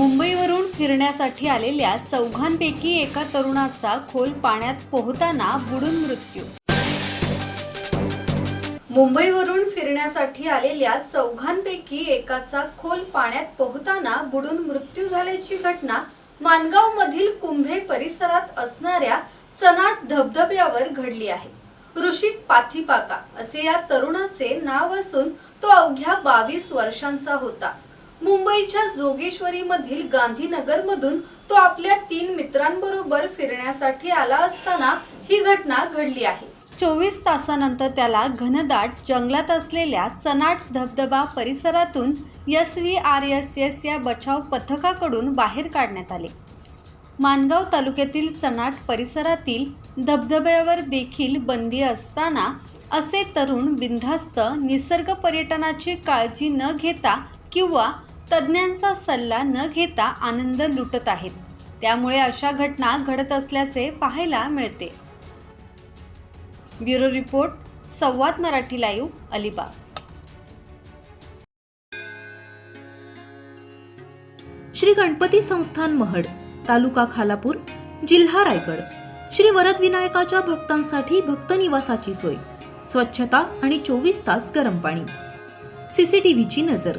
मुंबईवरून फिरण्यासाठी आलेल्या चौघांपैकी एका तरुणाचा खोल पाण्यात पोहताना बुडून मृत्यू. मुंबईवरून फिरण्यासाठी आलेल्या चौघांपैकी एकाचा खोल पाण्यात पोहताना बुडून मृत्यू झाल्याची घटना मानगाव मधील कुंभे परिसरात असणाऱ्या सनाट धबधब्यावर घडली आहे. ऋषिक पाथिपाका असे या तरुणाचे नाव असून तो अवघ्या बावीस वर्षांचा होता. मुंबईच्या जोगेश्वरी मधील गांधीनगर मधून तो आपल्या तीन मित्रांबरोबर फिरण्यासाठी आला असताना ही घटना घडली आहे. चोवीस तासानंतर त्याला घनदाट जंगलात असलेल्या चनाट धबधबा परिसरातून S V R S S या बचाव पथकाकडून बाहेर काढण्यात आले. मानगाव तालुक्यातील चनाट परिसरातील धबधब्यावर देखील बंदी असताना असे तरुण बिनधास्त निसर्ग पर्यटनाची काळजी न घेता किंवा तज्ज्ञांचा सल्ला न घेता आनंद लुटत आहेत. त्यामुळे अशा घटना घडत असल्याचे पाहायला मिळते. ब्युरो रिपोर्ट संवाद मराठी लाईव्ह अलिबाग. श्री गणपती संस्थान महड तालुका खालापूर जिल्हा रायगड. श्री वरद विनायकाच्या भक्तांसाठी भक्त निवासाची सोय. स्वच्छता आणि चोवीस तास गरम पाणी. सीसीटीव्हीची नजर.